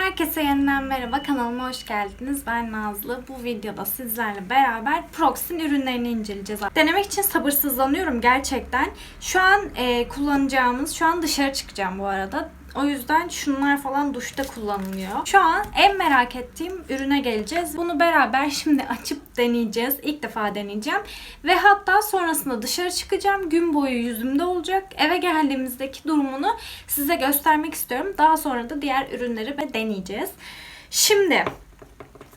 Herkese yeniden merhaba. Kanalıma hoş geldiniz. Ben Nazlı. Bu videoda sizlerle beraber Proxy'nin ürünlerini inceleyeceğiz. Denemek için sabırsızlanıyorum gerçekten. Şu an e, kullanacağımız, şu an dışarı çıkacağım bu arada. O yüzden şunlar falan duşta kullanılıyor. Şu an en merak ettiğim ürüne geleceğiz. Bunu beraber şimdi açıp deneyeceğiz. İlk defa deneyeceğim. Ve hatta sonrasında dışarı çıkacağım. Gün boyu yüzümde olacak. Eve geldiğimizdeki durumunu size göstermek istiyorum. Daha sonra da diğer ürünleri de deneyeceğiz. Şimdi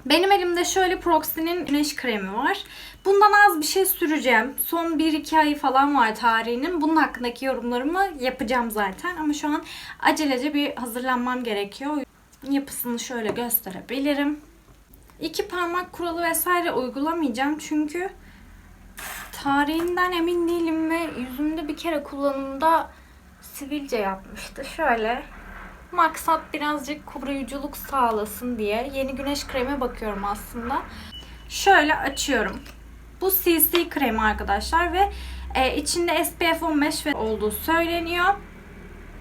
benim elimde şöyle Proxy'nin güneş kremi var. Bundan az bir şey süreceğim. Son 1-2 ayı falan var tarihinin. Bunun hakkındaki yorumlarımı yapacağım zaten. Ama şu an acelece bir hazırlanmam gerekiyor. Yapısını şöyle gösterebilirim. İki parmak kuralı vesaire uygulamayacağım. Çünkü tarihinden emin değilim ve yüzümde bir kere kullanımda sivilce yapmıştı. Şöyle Maksat birazcık koruyuculuk sağlasın diye yeni güneş kremi bakıyorum aslında. Şöyle açıyorum. Bu CC kremi arkadaşlar ve e, içinde SPF 15 ve olduğu söyleniyor.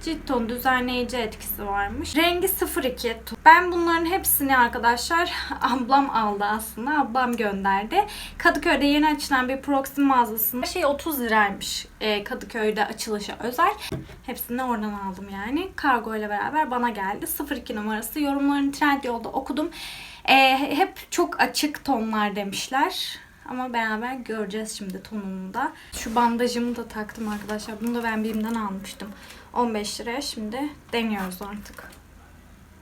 Cilt tonu düzenleyici etkisi varmış. Rengi 02. Ben bunların hepsini arkadaşlar ablam aldı aslında. Ablam gönderdi. Kadıköy'de yeni açılan bir Proxy mağazasında şey 30 liraymış e, Kadıköy'de açılışa özel. Hepsini oradan aldım yani. Kargo ile beraber bana geldi. 02 numarası. Yorumlarını Trendyol'da okudum. E, hep çok açık tonlar demişler. Ama beraber göreceğiz şimdi tonunu da. Şu bandajımı da taktım arkadaşlar. Bunu da ben BİM'den almıştım. 15 liraya şimdi deniyoruz artık.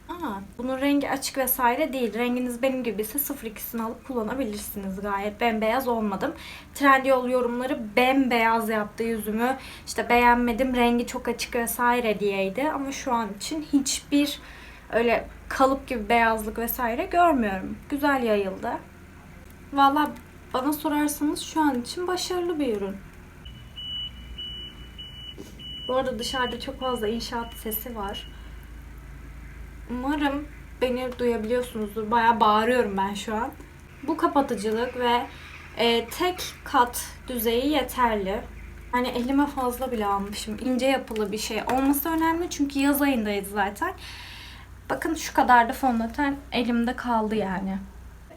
Aa, bunun rengi açık vesaire değil. Renginiz benim gibi ise 02'sini alıp kullanabilirsiniz gayet. Bembeyaz olmadım. Trendyol yorumları bembeyaz yaptı yüzümü. İşte beğenmedim, rengi çok açık vesaire diyeydi. Ama şu an için hiçbir öyle kalıp gibi beyazlık vesaire görmüyorum. Güzel yayıldı. Valla bana sorarsanız şu an için başarılı bir ürün. Bu arada dışarıda çok fazla inşaat sesi var. Umarım beni duyabiliyorsunuzdur. Bayağı bağırıyorum ben şu an. Bu kapatıcılık ve e, tek kat düzeyi yeterli. Yani elime fazla bile almışım. İnce yapılı bir şey olması önemli çünkü yaz ayındayız zaten. Bakın şu kadar da fondöten elimde kaldı yani.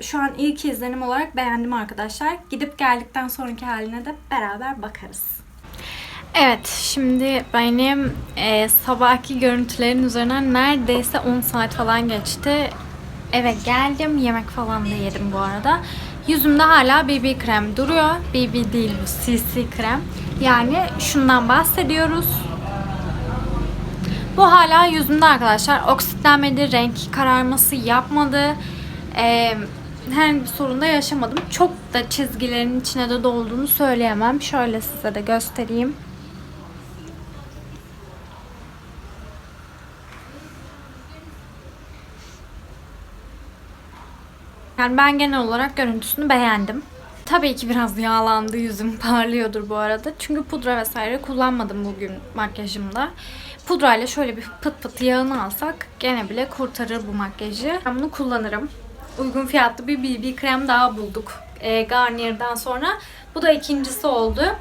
Şu an ilk izlenim olarak beğendim arkadaşlar. Gidip geldikten sonraki haline de beraber bakarız. Evet, şimdi benim e, sabahki görüntülerin üzerinden neredeyse 10 saat falan geçti. Eve geldim, yemek falan da yedim bu arada. Yüzümde hala BB krem duruyor. BB değil bu, CC krem. Yani şundan bahsediyoruz. Bu hala yüzümde arkadaşlar. Oksitlenmedi, renk kararması yapmadı. Ee, herhangi bir sorun da yaşamadım. Çok da çizgilerin içine de dolduğunu söyleyemem. Şöyle size de göstereyim. Yani ben genel olarak görüntüsünü beğendim. Tabii ki biraz yağlandı yüzüm parlıyordur bu arada. Çünkü pudra vesaire kullanmadım bugün makyajımda. Pudrayla şöyle bir pıt pıt yağını alsak gene bile kurtarır bu makyajı. Ben bunu kullanırım. Uygun fiyatlı bir BB krem daha bulduk e, Garnier'dan sonra. Bu da ikincisi oldu.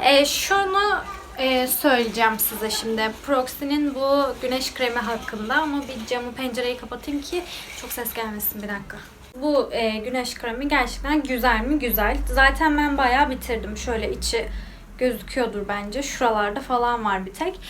E, şunu e, söyleyeceğim size şimdi. Proxy'nin bu güneş kremi hakkında ama bir camı pencereyi kapatayım ki çok ses gelmesin bir dakika. Bu e, güneş kremi gerçekten güzel mi? Güzel. Zaten ben bayağı bitirdim. Şöyle içi gözüküyordur bence. Şuralarda falan var bir tek.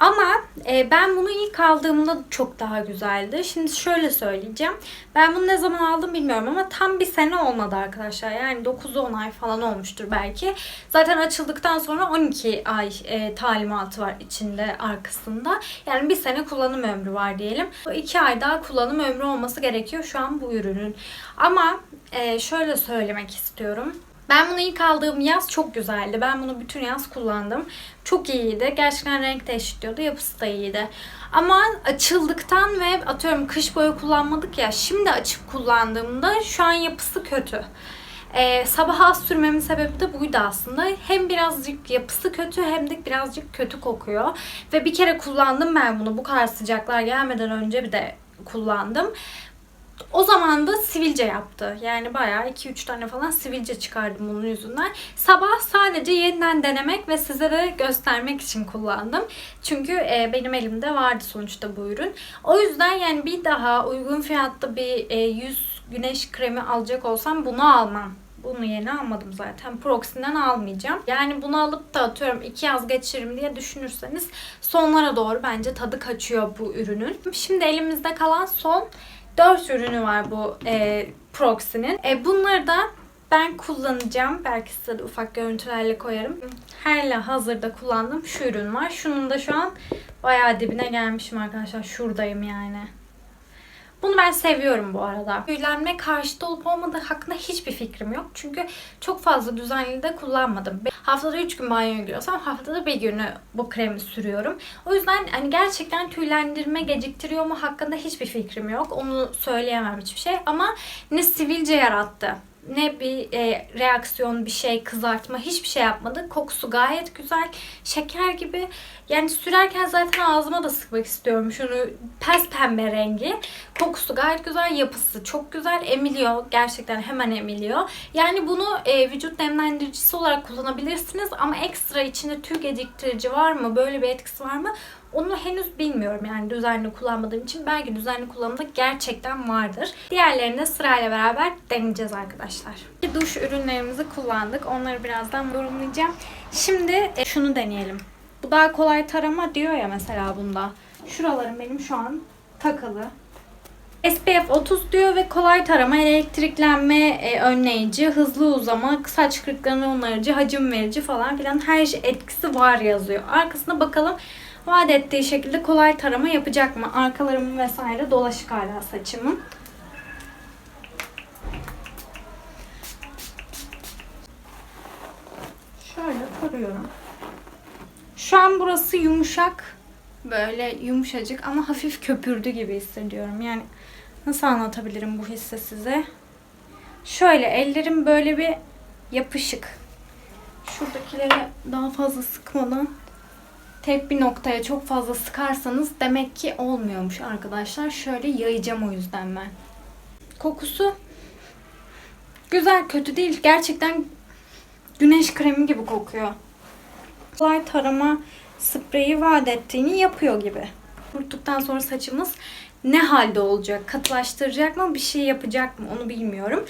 Ama e, ben bunu ilk aldığımda çok daha güzeldi. Şimdi şöyle söyleyeceğim. Ben bunu ne zaman aldım bilmiyorum ama tam bir sene olmadı arkadaşlar. Yani 9-10 ay falan olmuştur belki. Zaten açıldıktan sonra 12 ay e, talimatı var içinde arkasında. Yani bir sene kullanım ömrü var diyelim. 2 ay daha kullanım ömrü olması gerekiyor şu an bu ürünün. Ama e, şöyle söylemek istiyorum. Ben bunu ilk aldığım yaz çok güzeldi. Ben bunu bütün yaz kullandım. Çok iyiydi. Gerçekten renk de eşitliyordu. Yapısı da iyiydi. Ama açıldıktan ve atıyorum kış boyu kullanmadık ya. Şimdi açıp kullandığımda şu an yapısı kötü. Ee, sabah az sürmemin sebebi de buydu aslında. Hem birazcık yapısı kötü hem de birazcık kötü kokuyor. Ve bir kere kullandım ben bunu. Bu kadar sıcaklar gelmeden önce bir de kullandım. O zaman da sivilce yaptı. Yani bayağı 2-3 tane falan sivilce çıkardım bunun yüzünden. Sabah sadece yeniden denemek ve size de göstermek için kullandım. Çünkü e, benim elimde vardı sonuçta bu ürün. O yüzden yani bir daha uygun fiyatta bir e, yüz güneş kremi alacak olsam bunu almam. Bunu yeni almadım zaten. Proxy'den almayacağım. Yani bunu alıp da atıyorum iki yaz geçiririm diye düşünürseniz sonlara doğru bence tadı kaçıyor bu ürünün. Şimdi elimizde kalan son 4 ürünü var bu e, Proxy'nin. E, bunları da ben kullanacağım. Belki size de ufak görüntülerle koyarım. Hala hazırda kullandığım şu ürün var. Şunun da şu an bayağı dibine gelmişim arkadaşlar. Şuradayım yani. Bunu ben seviyorum bu arada. Tüylenme karşıtı olup olmadığı hakkında hiçbir fikrim yok. Çünkü çok fazla düzenli de kullanmadım. Haftada 3 gün banyoya giriyorsam haftada bir günü bu kremi sürüyorum. O yüzden hani gerçekten tüylendirme geciktiriyor mu hakkında hiçbir fikrim yok. Onu söyleyemem hiçbir şey. Ama ne sivilce yarattı ne bir e, reaksiyon, bir şey, kızartma hiçbir şey yapmadı. Kokusu gayet güzel. Şeker gibi. Yani sürerken zaten ağzıma da sıkmak istiyorum. Şunu pes pembe rengi. Kokusu gayet güzel. Yapısı çok güzel. Emiliyor. Gerçekten hemen emiliyor. Yani bunu e, vücut nemlendiricisi olarak kullanabilirsiniz. Ama ekstra içinde tüy geciktirici var mı? Böyle bir etkisi var mı? Onu henüz bilmiyorum yani düzenli kullanmadığım için. Belki düzenli kullanımda gerçekten vardır. Diğerlerini de sırayla beraber deneyeceğiz arkadaşlar. Duş ürünlerimizi kullandık. Onları birazdan yorumlayacağım. Şimdi e, şunu deneyelim. Bu daha kolay tarama diyor ya mesela bunda. Şuralarım benim şu an takılı. SPF 30 diyor ve kolay tarama, elektriklenme e, önleyici, hızlı uzama, saç kırıklarını onarıcı, hacim verici falan filan her şey etkisi var yazıyor. Arkasına bakalım vaat ettiği şekilde kolay tarama yapacak mı? Arkalarımın vesaire dolaşık hala saçımın. Şöyle tarıyorum. Şu an burası yumuşak. Böyle yumuşacık ama hafif köpürdü gibi hissediyorum. Yani nasıl anlatabilirim bu hissi size? Şöyle ellerim böyle bir yapışık. Şuradakileri daha fazla sıkmadan tek bir noktaya çok fazla sıkarsanız demek ki olmuyormuş arkadaşlar. Şöyle yayacağım o yüzden ben. Kokusu güzel, kötü değil. Gerçekten güneş kremi gibi kokuyor. Kolay tarama spreyi vaat ettiğini yapıyor gibi. Kuruttuktan sonra saçımız ne halde olacak? Katılaştıracak mı? Bir şey yapacak mı? Onu bilmiyorum.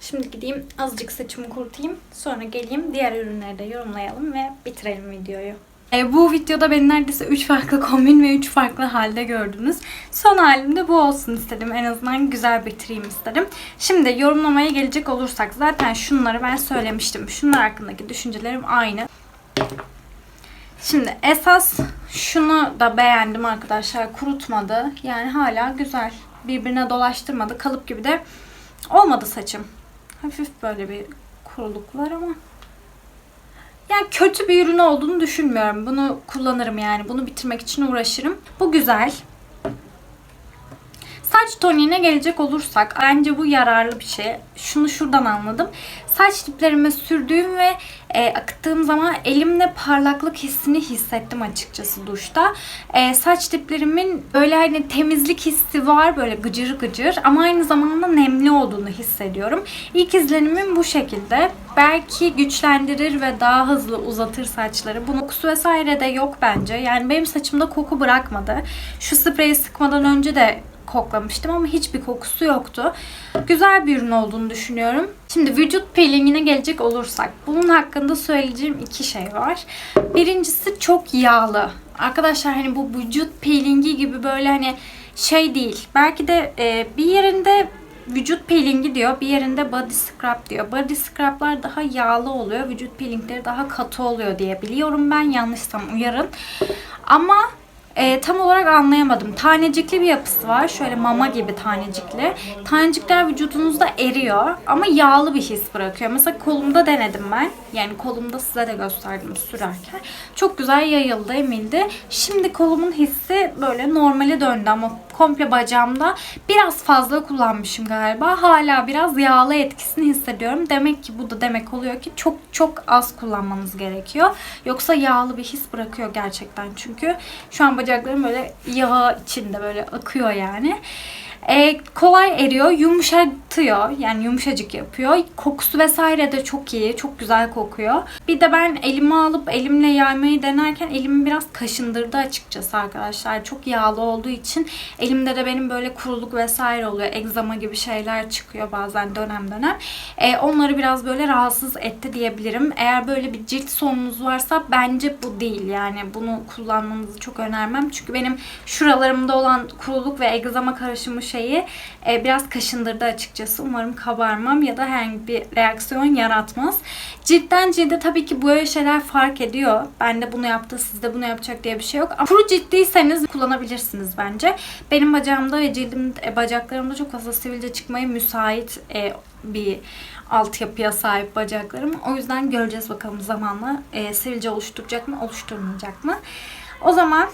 Şimdi gideyim azıcık saçımı kurutayım. Sonra geleyim diğer ürünleri de yorumlayalım ve bitirelim videoyu. E, bu videoda beni neredeyse 3 farklı kombin ve 3 farklı halde gördünüz. Son halimde bu olsun istedim. En azından güzel bitireyim istedim. Şimdi yorumlamaya gelecek olursak zaten şunları ben söylemiştim. Şunlar hakkındaki düşüncelerim aynı. Şimdi esas şunu da beğendim arkadaşlar. Kurutmadı. Yani hala güzel. Birbirine dolaştırmadı. Kalıp gibi de olmadı saçım. Hafif böyle bir kuruluk var ama yani kötü bir ürün olduğunu düşünmüyorum. Bunu kullanırım yani. Bunu bitirmek için uğraşırım. Bu güzel. Saç toniğine gelecek olursak bence bu yararlı bir şey. Şunu şuradan anladım. Saç diplerime sürdüğüm ve e, akıttığım zaman elimle parlaklık hissini hissettim açıkçası duşta. E, saç diplerimin böyle hani temizlik hissi var böyle gıcır gıcır ama aynı zamanda nemli olduğunu hissediyorum. İlk izlenimim bu şekilde. Belki güçlendirir ve daha hızlı uzatır saçları. Bunun kokusu vesaire de yok bence. Yani benim saçımda koku bırakmadı. Şu spreyi sıkmadan önce de koklamıştım ama hiçbir kokusu yoktu. Güzel bir ürün olduğunu düşünüyorum. Şimdi vücut peelingine gelecek olursak bunun hakkında söyleyeceğim iki şey var. Birincisi çok yağlı. Arkadaşlar hani bu vücut peelingi gibi böyle hani şey değil. Belki de e, bir yerinde vücut peelingi diyor. Bir yerinde body scrub diyor. Body scrub'lar daha yağlı oluyor. Vücut peelingleri daha katı oluyor diye biliyorum ben. Yanlışsam uyarın. Ama e, tam olarak anlayamadım. Tanecikli bir yapısı var. Şöyle mama gibi tanecikli. Tanecikler vücudunuzda eriyor ama yağlı bir his bırakıyor. Mesela kolumda denedim ben. Yani kolumda size de gösterdim sürerken. Çok güzel yayıldı, emildi. Şimdi kolumun hissi böyle normale döndü ama komple bacağımda biraz fazla kullanmışım galiba. Hala biraz yağlı etkisini hissediyorum. Demek ki bu da demek oluyor ki çok çok az kullanmanız gerekiyor. Yoksa yağlı bir his bırakıyor gerçekten çünkü. Şu an bacaklarım böyle yağ içinde böyle akıyor yani. E, kolay eriyor, yumuşatıyor. Yani yumuşacık yapıyor. Kokusu vesaire de çok iyi. Çok güzel kokuyor. Bir de ben elime alıp elimle yaymayı denerken elimi biraz kaşındırdı açıkçası arkadaşlar. Çok yağlı olduğu için elimde de benim böyle kuruluk vesaire oluyor. Egzama gibi şeyler çıkıyor bazen dönem dönem. E, onları biraz böyle rahatsız etti diyebilirim. Eğer böyle bir cilt sorununuz varsa bence bu değil. Yani bunu kullanmanızı çok önermem. Çünkü benim şuralarımda olan kuruluk ve egzama karışımı şeyi e, biraz kaşındırdı açıkçası. Umarım kabarmam ya da herhangi bir reaksiyon yaratmaz. Ciltten cilde tabii ki böyle şeyler fark ediyor. Ben de bunu yaptı, siz de bunu yapacak diye bir şey yok. Ama kuru ciltliyseniz kullanabilirsiniz bence. Benim bacağımda ve cildim, e, bacaklarımda çok fazla sivilce çıkmaya müsait e, bir altyapıya sahip bacaklarım. O yüzden göreceğiz bakalım zamanla e, sivilce oluşturacak mı, oluşturmayacak mı. O zaman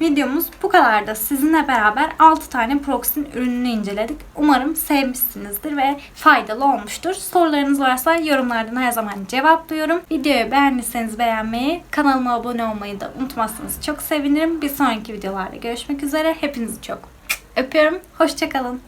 videomuz bu kadardı. Sizinle beraber 6 tane Proxin ürününü inceledik. Umarım sevmişsinizdir ve faydalı olmuştur. Sorularınız varsa yorumlardan her zaman cevaplıyorum. Videoyu beğendiyseniz beğenmeyi, kanalıma abone olmayı da unutmazsanız çok sevinirim. Bir sonraki videolarda görüşmek üzere. Hepinizi çok öpüyorum. Hoşçakalın.